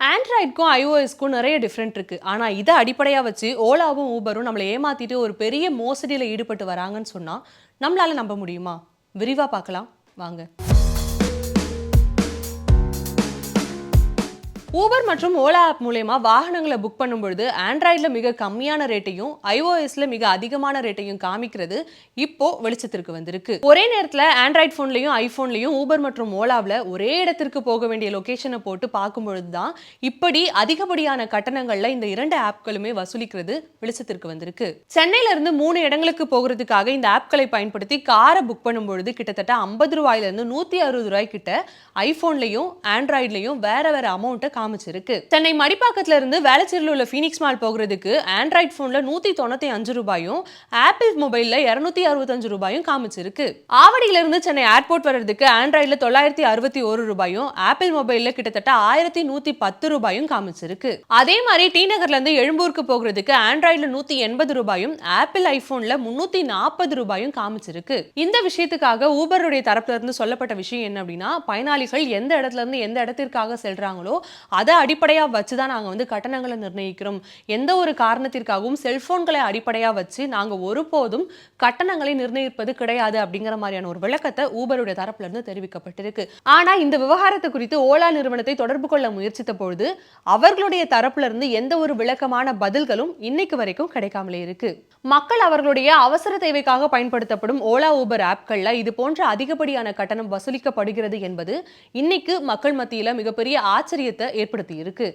ஆண்ட்ராய்டுக்கும் ஐஓஎஸ்க்கும் நிறைய டிஃப்ரெண்ட் இருக்குது ஆனால் இதை அடிப்படையாக வச்சு ஓலாவும் ஊபரும் நம்மளை ஏமாற்றிட்டு ஒரு பெரிய மோசடியில் ஈடுபட்டு வராங்கன்னு சொன்னால் நம்மளால் நம்ப முடியுமா? விரிவாக பார்க்கலாம். வாங்க. ஊபர் மற்றும் ஓலா ஆப் மூலயமா வாகனங்களை புக் பண்ணும்பொழுது ஆண்ட்ராய்டில் மிக கம்மியான ரேட்டையும் ஐஓஎஸ்ல மிக அதிகமான ரேட்டையும் காமிக்கிறது இப்போ வெளிச்சத்திற்கு வந்திருக்கு. ஒரே நேரத்தில் ஆண்ட்ராய்ட் ஃபோன்லையும் ஐஃபோன்லையும் ஊபர் மற்றும் ஓலாவில் ஒரே இடத்திற்கு போக வேண்டிய லொகேஷனை போட்டு பார்க்கும்பொழுது தான் இப்படி அதிகப்படியான கட்டணங்களில் இந்த இரண்டு ஆப்களுமே வசூலிக்கிறது வெளிச்சத்திற்கு வந்திருக்கு. சென்னையிலேருந்து மூணு இடங்களுக்கு போகிறதுக்காக இந்த ஆப்களை பயன்படுத்தி காரை புக் பண்ணும்பொழுது கிட்டத்தட்ட ஐம்பது ரூபாயிலிருந்து நூற்றி அறுபது ரூபாய்க்கிட்ட ஐஃபோன்லையும் ஆண்ட்ராய்ட்லையும் ஆண்ட்ராய்ட்லயும் வேற வேற அமௌண்ட்டை காமிச்சிருக்கு. சென்னை மடிப்பாக்கத்துல இருந்து வேளச்சேரியில் உள்ள ஃபீனிக்ஸ் மால் போகிறதுக்கு ஆண்ட்ராய்ட் போன்ல நூத்தி தொண்ணூத்தி அஞ்சு ரூபாயும் ஆப்பிள் மொபைல்ல இருநூத்தி அறுபத்தஞ்சு ரூபாயும் காமிச்சிருக்கு. ஆவடியில இருந்து சென்னை ஏர்போர்ட் வர்றதுக்கு ஆண்ட்ராய்டில் தொள்ளாயிரத்தி அறுபத்தி ஒரு ரூபாயும் ஆப்பிள் மொபைல்ல கிட்டத்தட்ட ஆயிரத்தி நூத்தி பத்து ரூபாயும் காமிச்சிருக்கு. அதே மாதிரி டி நகர்ல இருந்து எழும்பூருக்கு போகிறதுக்கு ஆண்ட்ராய்டில் நூத்தி எண்பது ரூபாயும் ஆப்பிள் ஐபோன்ல முன்னூத்தி நாற்பது ரூபாயும் காமிச்சிருக்கு. இந்த விஷயத்துக்காக ஊபருடைய தரப்புல இருந்து சொல்லப்பட்ட விஷயம் என்ன அப்படின்னா பயனாளிகள் எந்த இடத்துல இருந்து எந்த இடத்திற்காக செல்றாங்களோ அதை அடிப்படையாக வச்சு தான் நாங்கள் வந்து கட்டணங்களை நிர்ணயிக்கிறோம். எந்த ஒரு காரணத்திற்காகவும் செல்ஃபோன்களை அடிப்படையாக வச்சு நாங்கள் ஒருபோதும் கட்டணங்களை நிர்ணயிப்பது கிடையாது அப்படிங்கிற மாதிரியான ஒரு விளக்கத்தை ஊபருடைய தரப்பிலிருந்து தெரிவிக்கப்பட்டிருக்கு. ஆனால் இந்த விவகாரத்தை குறித்து ஓலா நிறுவனத்தை தொடர்பு கொள்ள முயற்சித்த பொழுது அவர்களுடைய தரப்பிலிருந்து எந்த ஒரு விளக்கமான பதில்களும் இன்னைக்கு வரைக்கும் கிடைக்காமலே இருக்கு. மக்கள் அவர்களுடைய அவசர தேவைக்காக பயன்படுத்தப்படும் ஓலா ஊபர் ஆப்கள்ல இது போன்ற அதிகப்படியான கட்டணம் வசூலிக்கப்படுகிறது என்பது இன்னைக்கு மக்கள் மத்தியில் மிகப்பெரிய ஆச்சரியத்தை ஏற்படுத்தியிருக்கு.